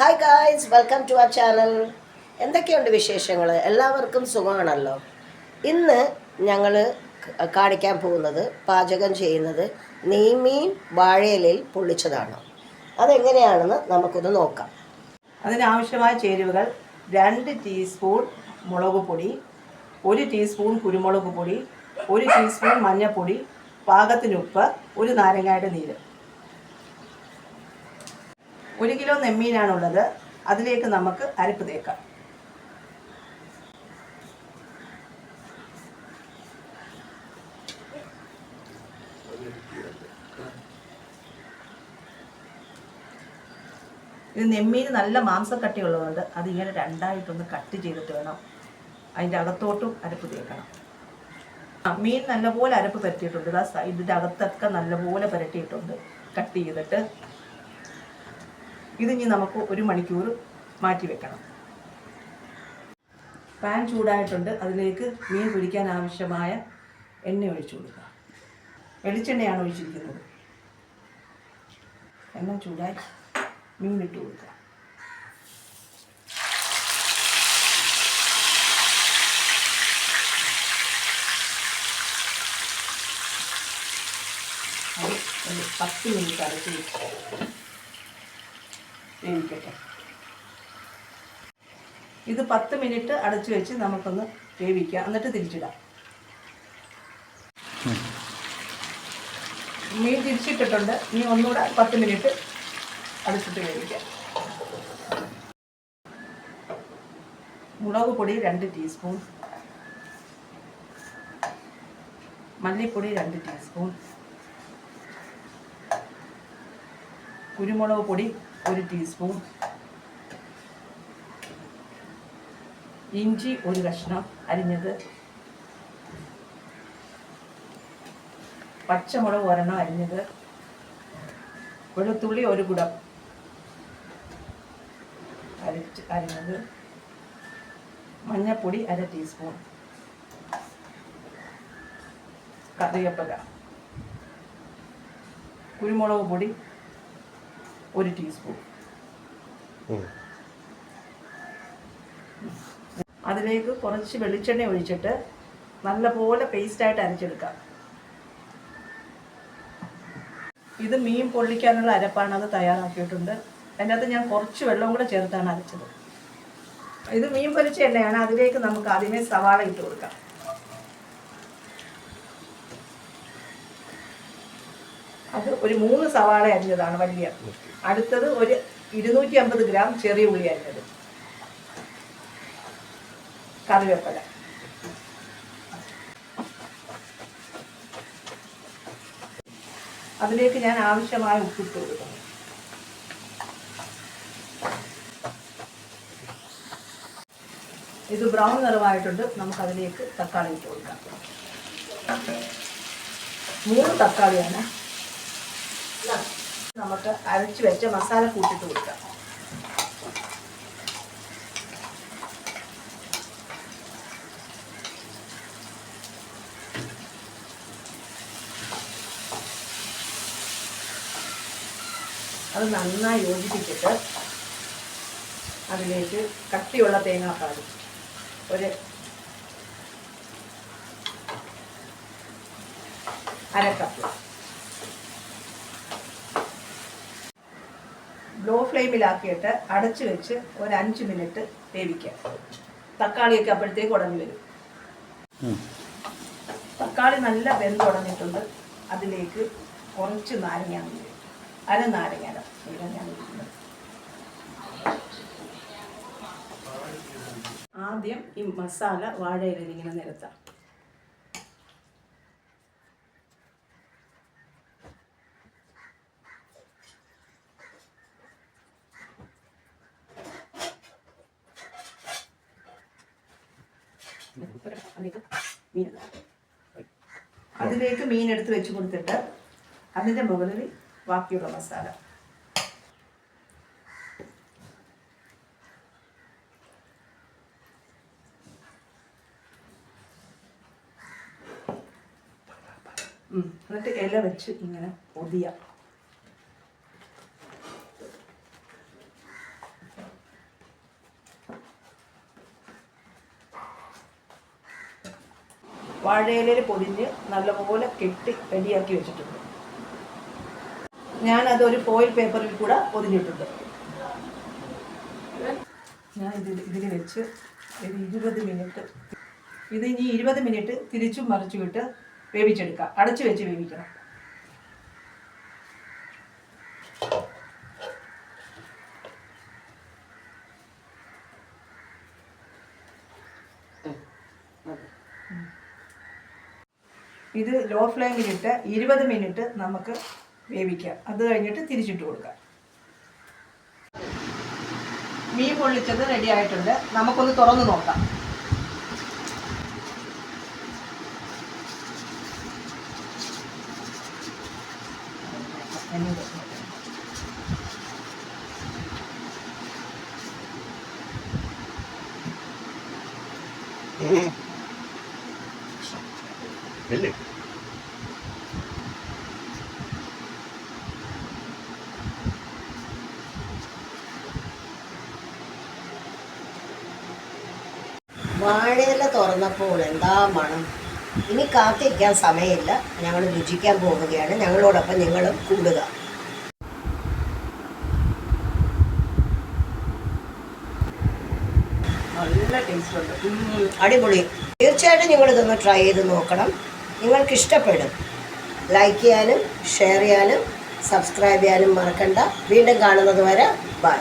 Hi guys welcome to our channel എന്തൊക്കെയുണ്ട് വിശേഷങ്ങൾ എല്ലാവർക്കും സുഖമാണല്ലോ. ഇന്ന് ഞങ്ങൾ കാണിക്കാൻ പോകുന്നത് പാചകം ചെയ്യുന്നത് നെയ്മീൻ വാഴയിലയിൽ പൊള്ളിച്ചതാണ്. അതെങ്ങനെയാണെന്ന് നമുക്കൊന്ന് നോക്കാം. അതിനാവശ്യമായ ചേരുവകൾ രണ്ട് ടീസ്പൂൺ മുളക് പൊടി ഒരു ടീസ്പൂൺ കുരുമുളക് പൊടി ഒരു ടീസ്പൂൺ മഞ്ഞൾപ്പൊടി പാകത്തിന് ഉപ്പ് ഒരു നാരങ്ങയുടെ നീര്. ഒരു കിലോ നെമ്മീനാണുള്ളത്. അതിലേക്ക് നമുക്ക് അരപ്പ് തേക്കാം. ഇത് നെമ്മീന് നല്ല മാംസക്കട്ടിയുള്ളതുകൊണ്ട് അതിങ്ങനെ രണ്ടായിട്ടൊന്ന് കട്ട് ചെയ്തിട്ട് വേണം അതിന്റെ അകത്തോട്ടും അരപ്പ് തേക്കണം. മീൻ നല്ലപോലെ അരപ്പ് പരട്ടിയിട്ടുണ്ട് സൈഡിന്റെ അകത്തൊക്കെ നല്ലപോലെ പരട്ടിയിട്ടുണ്ട് കട്ട് ചെയ്തിട്ട് ഇതിനി നമുക്ക് ഒരു മണിക്കൂർ മാറ്റി വെക്കണം. പാൻ ചൂടായിട്ടുണ്ട്. അതിലേക്ക് മീൻ പൊരിക്കാൻ ആവശ്യമായ എണ്ണ ഒഴിച്ചു കൊടുക്കുക. വെളിച്ചെണ്ണയാണ് ഒഴിച്ചിരിക്കുന്നത്. എണ്ണ ചൂടായി മീൻ ഇട്ട് കൊടുക്കുക. പത്ത് മിനിറ്റ് അടച്ചു വെച്ച് വേവിക്കട്ടെ ഇത് പത്ത് മിനിറ്റ് അടച്ചു വെച്ച് നമുക്കൊന്ന് വേവിക്കാം എന്നിട്ട് തിരിച്ചിടാം. മീൻ തിരിച്ചിട്ടിട്ടുണ്ട്. ഇനി ഒന്നുകൂടെ പത്ത് മിനിറ്റ് അടച്ചിട്ട് വേവിക്കാം. മുളക് പൊടി രണ്ട് ടീസ്പൂൺ. മല്ലിപ്പൊടി രണ്ട് ടീസ്പൂൺ. കുരുമുളക് പൊടി ഒരു ടീസ്പൂൺ ഇഞ്ചി ഒരു കഷ്ണം അരിഞ്ഞത്. പച്ചമുളക് ഒരെണ്ണം അരിഞ്ഞത്. വെളുത്തുള്ളി ഒരു കുടം അരച്ച് അരിഞ്ഞത്. മഞ്ഞൾപ്പൊടി അര ടീസ്പൂൺ കറിവേപ്പില. കുരുമുളക് പൊടി ഒരു ടീസ്പൂൺ അതിലേക്ക് കുറച്ച് വെളിച്ചെണ്ണ ഒഴിച്ചിട്ട് നല്ലപോലെ പേസ്റ്റായിട്ട് അരച്ചെടുക്കാം. ഇത് മീൻ പൊള്ളിക്കാനുള്ള അരപ്പാണ് അത് തയ്യാറാക്കിയിട്ടുണ്ട്. അതിനകത്ത് ഞാൻ കുറച്ച് വെള്ളവും കൂടെ ചേർത്താണ് അരച്ചത്. ഇത് മീൻ പൊരിച്ച എണ്ണയാണ്. അതിലേക്ക് നമുക്ക് ആദ്യമേ സവാള ഇട്ട് കൊടുക്കാം. അത് ഒരു മൂന്ന് സവാള അരിഞ്ഞതാണ് വലിയ. അടുത്തത് ഒരു ഇരുന്നൂറ്റി അമ്പത് ഗ്രാം ചെറിയ ഉള്ളി അരിഞ്ഞത്. കറിവേപ്പില. അതിലേക്ക് ഞാൻ ആവശ്യമായ ഉപ്പിട്ട് കൊടുക്കുന്നു. ഇത് ബ്രൗൺ നിറമായിട്ടുണ്ട്. നമുക്ക് അതിലേക്ക് തക്കാളി ഇട്ട് കൊടുക്കാം. മൂന്ന് തക്കാളിയാണ് നമുക്ക് അരച്ച് വെച്ച മസാല കൂട്ടിട്ട് കൊടുക്കാം. അത് നന്നായി യോജിപ്പിച്ചിട്ട് അതിലേക്ക് കട്ടിയുള്ള തേങ്ങാപ്പാൽ ഒരു അരക്കപ്പ്. ലോ ഫ്ലെയിമിലാക്കിയിട്ട് അടച്ചു വെച്ച് ഒരു അഞ്ച് മിനിറ്റ് വേവിക്കാം. തക്കാളിയൊക്കെ അപ്പോഴത്തേക്ക് ഉടഞ്ഞു വരും. തക്കാളി നല്ല വെന്ത് ഉടഞ്ഞിട്ടുണ്ട്. അതിലേക്ക് കുറച്ച് നാരങ്ങ അര നാരങ്ങ ഞാൻ ആദ്യം ഈ മസാല വാഴയിലിങ്ങനെ നിരത്താം. അതിലേക്ക് മീൻ എടുത്ത് വെച്ച് കൊടുത്തിട്ട് അതിന്റെ മുകളിൽ ബാക്കിയുള്ള മസാല. എന്നിട്ട് ഇല വെച്ച് ഇങ്ങനെ പൊതിയാം വാഴയിലയിൽ പൊതിഞ്ഞ് നല്ലപോലെ കെട്ടി റെഡിയാക്കി വെച്ചിട്ടുണ്ട്. ഞാനത് ഒരു ഫോയിൽ പേപ്പറിൽ കൂടെ പൊതിഞ്ഞിട്ടുണ്ട്. ഞാൻ ഇതിൽ ഇതിൽ വെച്ച് ഒരു ഇരുപത് മിനിറ്റ് ഇത് ഇനി ഇരുപത് മിനിറ്റ് തിരിച്ചും മറിച്ചും ഇട്ട് വേവിച്ചെടുക്കാം. അടച്ചു വെച്ച് വേവിക്കണം. ഇത് ലോ ഫ്ലെയിമിലിട്ട് ഇരുപത് മിനിറ്റ് നമുക്ക് വേവിക്കാം. അത് കഴിഞ്ഞിട്ട് തിരിച്ചിട്ട് കൊടുക്കാം. മീൻ പൊള്ളിച്ചത് റെഡി ആയിട്ടുണ്ട്. നമുക്കൊന്ന് തുറന്ന് നോക്കാം. ഇല്ലേ? വാഴയില തുറന്നപ്പോൾ എന്താ മണം? ഇനി കാത്തിരിക്കാൻ സമയമില്ല. ഞങ്ങൾ രുചിക്കാൻ പോവുകയാണ്. ഞങ്ങളോടൊപ്പം നിങ്ങളും കൂടുക. നല്ല ടേസ്റ്റ് ഉണ്ട്. അടിപൊളി. തീർച്ചയായിട്ടും നിങ്ങൾ ഇതൊന്ന് ട്രൈ ചെയ്ത് നോക്കണം. നിങ്ങൾക്ക് ഇഷ്ടപ്പെടും ലൈക്ക് ചെയ്യാനും ഷെയർ ചെയ്യാനും സബ്സ്ക്രൈബ് ചെയ്യാനും മറക്കണ്ട. വീണ്ടും കാണുന്നത് വരെ ബൈ